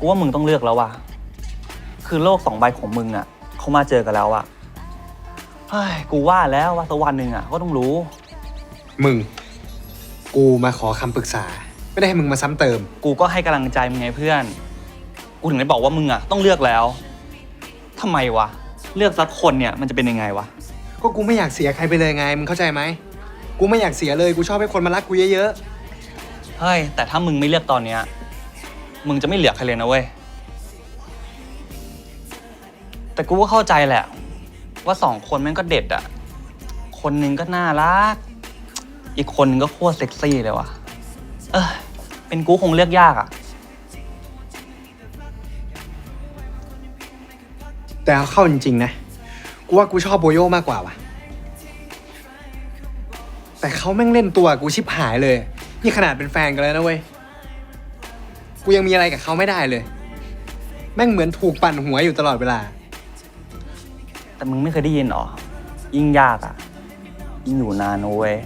กูว่ามึงต้องเลือกแล้วว่ะ คือโลกสองใบของมึงอะเขามาเจอกันแล้วอะเฮ้ยกูว่าแล้วว่าสักวันหนึ่งอะก็ต้องรู้ มึง กูมาขอคำปรึกษา ไม่ได้ให้มึงมาซ้ำเติม กูก็ให้กำลังใจมึงไงเพื่อน กูถึงได้บอกว่ามึงอะต้องเลือกแล้วทำไมวะ เลือกสักคนเนี่ยมันจะเป็นยังไงวะ ก็กูไม่อยากเสียใครไปเลยไง มึงเข้าใจไหม กูไม่อยากเสียเลย กูชอบให้คนมารักกูเยอะเฮ้ย แต่ถ้ามึงไม่เลือกตอนเนี้ย มึงจะไม่เหลือใครเลยนะเว้ย แต่กูก็เข้าใจแหละ ว่าสองคนแม่งก็เด็ดอะคนหนึงก็น่ารัก อีกคนนึงก็โคตรเซ็กซี่เลยว่ะ เออเป็นกูคงเลือกยากอะแต่เอาเข้าจริงๆนะ กูว่ากูชอบโบโยมากกว่าว่ะ แต่เขาแม่งเล่นตัวกูชิบหายเลย นี่ขนาดเป็นแฟนกันแล้วนะเว้ย กูยังมีอะไรกับเขาไม่ได้เลย แม่งเหมือนถูกปั่นหัวอยู่ตลอดเวลา แต่มึงไม่เคยได้ยินหรอ ยิ่งยากอะยิ่งอยู่นานนะเว้ย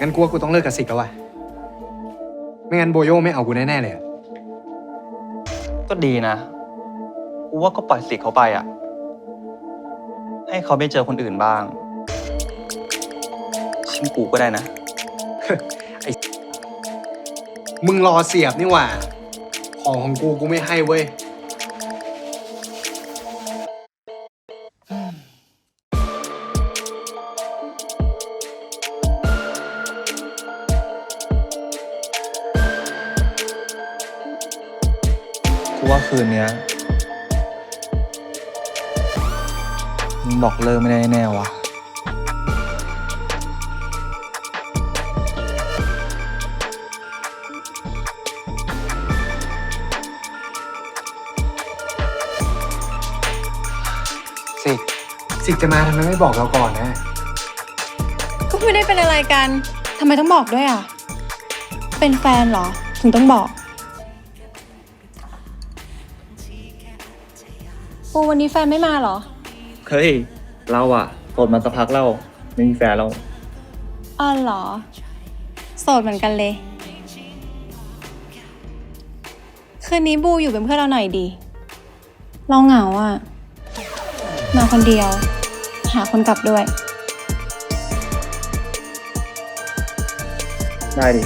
งั้นกูว่ากูต้องเลิกกับสิกแล้วว่ะ ไม่งั้นโบโยไม่เอากูแน่ๆเลยอะก็ดีนะ กูว่าก็ปล่อยสิทธิ์เขาไปอะให้เขาไปเจอคนอื่นบ้าง ชิมกูก็ได้นะ มึงรอเสียบนี่หว่า ของของกูกูไม่ให้เว้ย กูว่าคืนเนี้ยมึงบอกเลิกไม่ได้แน่วะ สิกสิกจะมาทำไมไม่บอกเราก่อนนะ ก็ไม่ได้เป็นอะไรกันทำไมต้องบอกด้วยอะ เป็นแฟนเหรอ ถึงต้องบอก ปูวันนี้แฟนไม่มาเหรอ เฮ้ย เราอะโสดมาสักพักแล้วไม่มีแฟนแล้วอ้าวเหรอ โสดเหมือนกันเลย คืนนี้บูอยู่เป็นเพื่อนเราหน่อยดี เราเหงาอะ มาคนเดียว หาคนกลับด้วย ได้ดิ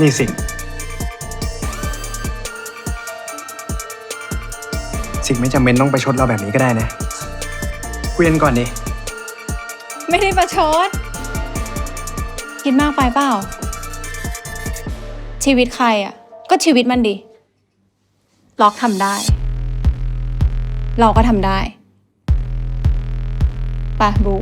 นี่สิกสิกไม่จำเป็นต้องไปชดเราแบบนี้ก็ได้นะคุยกันก่อนดิ ไม่ได้ประชดคิดมากไปเปล่า ชีวิตใครอะ ก็ชีวิตมันดิ ล็อกทำได้ เราก็ทำได้ไปะบู